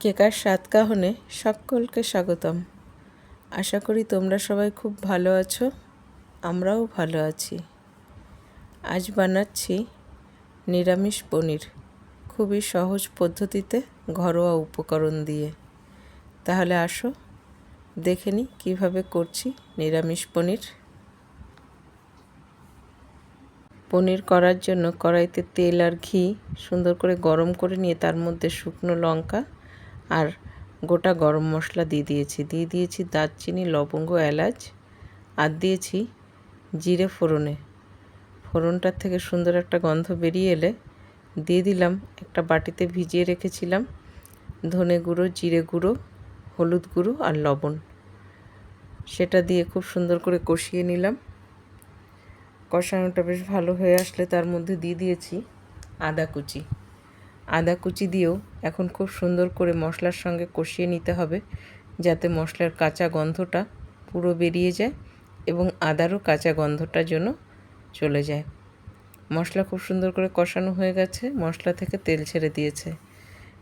কেকার স্বাদ কাহনে সকলকে স্বাগতম। আশা করি তোমরা সবাই খুব ভালো আছো, আমরাও ভালো আছি। আজ বানাচ্ছি নিরামিষ পনির। খুবই সহজ পদ্ধতিতে ঘরোয়া উপকরণ দিয়ে। তাহলে আসো, দেখে নিই কীভাবে করছি নিরামিষ পনির। পনির করার জন্য কড়াইতে তেল আর ঘি সুন্দর করে গরম করে নিয়ে তার মধ্যে শুকনো লঙ্কা আর গোটা গরম মশলা দিয়ে দিয়েছি। দিয়ে দিয়েছি দারচিনি, লবঙ্গ, এলাচ আর দিয়েছি জিরে ফোড়নে। ফোড়নটার থেকে সুন্দর একটা গন্ধ বেরিয়ে এলে দিয়ে দিলাম, একটা বাটিতে ভিজিয়ে রেখেছিলাম ধনে গুঁড়ো, জিরে গুঁড়ো, হলুদ গুঁড়ো আর লবণ। সেটা দিয়ে খুব সুন্দর করে কষিয়ে নিলাম। কষানোটা বেশ ভালো হয়ে আসলে তার মধ্যে দিয়ে দিয়েছি আদা কুচি। আদা কুচি দিয়েও এখন খুব সুন্দর করে মশলার সঙ্গে কষিয়ে নিতে হবে, যাতে মশলার কাঁচা গন্ধটা পুরো বেরিয়ে যায় এবং আদারও কাঁচা গন্ধটার জন্য চলে যায়। মশলা খুব সুন্দর করে কষানো হয়ে গেছে, মশলা থেকে তেল ছেড়ে দিয়েছে।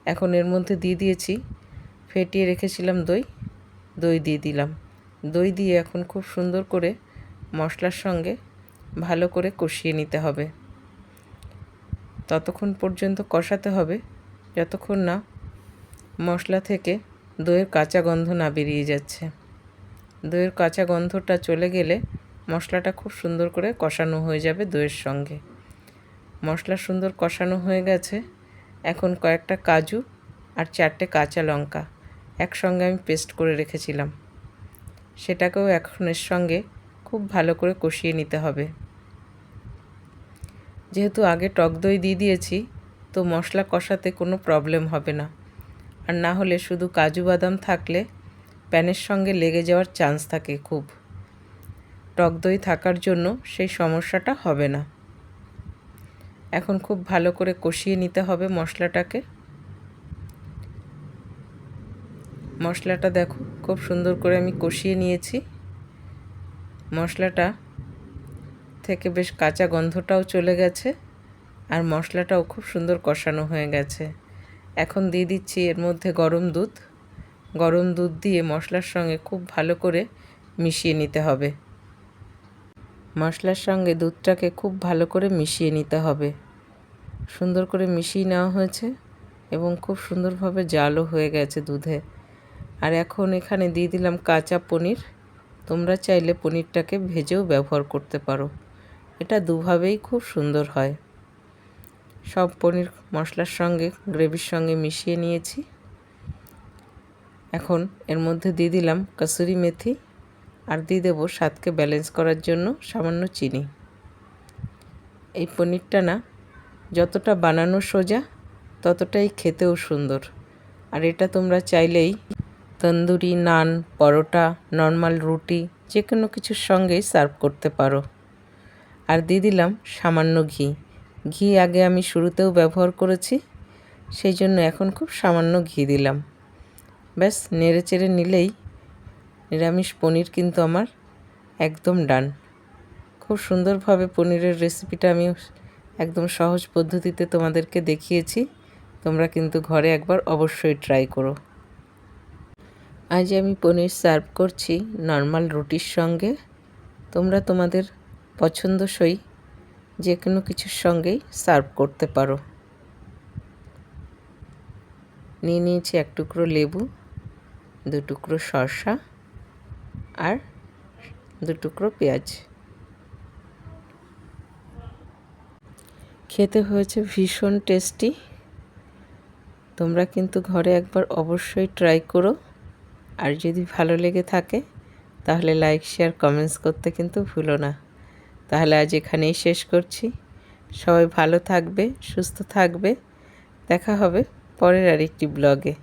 এখন এর মধ্যে দিয়ে দিয়েছি, ফেটিয়ে রেখেছিলাম দই দই দিয়ে দিলাম। দই দিয়ে এখন খুব সুন্দর করে মশলার সঙ্গে ভালো করে কষিয়ে নিতে হবে। ততক্ষণ পর্যন্ত কষাতে হবে। যতক্ষণ না, মশলা থেকে দইয়ের কাঁচা গন্ধ না বেরিয়ে যাচ্ছে। দইয়ের কাঁচা গন্ধটা চলে গেলে মশলাটা খুব সুন্দর করে কষানো হয়ে যাবে দইয়ের সঙ্গে। মশলা সুন্দর কষানো হয়ে গেছে। এখন কয়েকটা কাজু আর চারটে কাঁচা লঙ্কা একসঙ্গে আমি পেস্ট করে রেখেছিলাম। সেটাকেও এখন এর সঙ্গে খুব ভালো করে কষিয়ে নিতে হবে। যেহেতু আগে টক দই দিয়ে দিয়েছি তো মশলা কষাতে কোনো প্রবলেম হবে না। আর না হলে শুধু কাজু বাদাম থাকলে প্যানের সঙ্গে লেগে যাওয়ার চান্স থাকে খুব। টক দই থাকার জন্য সেই সমস্যাটা হবে না। এখন খুব ভালো করে কষিয়ে নিতে হবে মশলাটাকে। মশলাটা দেখো, খুব সুন্দর করে আমি কষিয়ে নিয়েছি। মশলাটা থেকে বেশ কাঁচা গন্ধটাও চলে গেছে। আর মশলাটাও খুব সুন্দর কষানো হয়ে গেছে। এখন দিয়ে দিচ্ছি এর মধ্যে গরম দুধ। গরম দুধ দিয়ে মশলার সঙ্গে খুব ভালো করে মিশিয়ে নিতে হবে। মশলার সঙ্গে দুধটাকে খুব ভালো করে মিশিয়ে নিতে হবে। সুন্দর করে মিশিয়ে নেওয়া হয়েছে এবং খুব সুন্দরভাবে জালও হয়ে গেছে দুধে। আর এখন এখানে দিয়ে দিলাম কাঁচা পনির। তোমরা চাইলে পনিরটাকে ভেজেও ব্যবহার করতে পারো। এটা দুভাবেই খুব সুন্দর হয়। সব পনির মশলার সঙ্গে, গ্রেভির সঙ্গে মিশিয়ে নিয়েছি। এখন এর মধ্যে দিয়ে দিলাম কসুরি মেথি আর দিয়ে দেবো স্বাদকে ব্যালেন্স করার জন্য সামান্য চিনি। এই পনিরটা না, যতটা বানানো সোজা, ততটাই খেতেও সুন্দর। আর এটা তোমরা চাইলেই তন্দুরি, নান, পরোটা, নর্মাল রুটি যে কোনো কিছুর সঙ্গেই সার্ভ করতে পারো। আর দিয়ে দিলাম সামান্য ঘি। ঘি আগে আমি শুরুতেও ব্যবহার করেছি, সেই জন্য এখন খুব সামান্য ঘি দিলাম। ব্যাস, নেড়ে চেড়ে নিলেই নিরামিষ পনির কিন্তু আমার একদম ডান। খুব সুন্দরভাবে পনিরের রেসিপিটা আমি একদম সহজ পদ্ধতিতে তোমাদেরকে দেখিয়েছি, তোমরা কিন্তু ঘরে একবার অবশ্যই ট্রাই করো। আজ আমি পনির সার্ভ করছি নর্মাল রুটির সঙ্গে। তোমরা তোমাদের পছন্দসই যে কোনো কিছুর সঙ্গেই সার্ভ করতে পারো। নিয়ে নিয়েছি এক টুকরো লেবু, দু টুকরো শসা আর দু টুকরো পেঁয়াজ। খেতে হয়েছে ভীষণ টেস্টি। তোমরা কিন্তু ঘরে একবার অবশ্যই ট্রাই করো। আর যদি ভালো লেগে থাকে, তাহলে লাইক, শেয়ার, কমেন্টস করতে কিন্তু ভুলো না। তাহলে আজ এখানেই শেষ করছি। সবাই ভালো থাকবে, সুস্থ থাকবে। দেখা হবে পরের আরেকটি ব্লগে।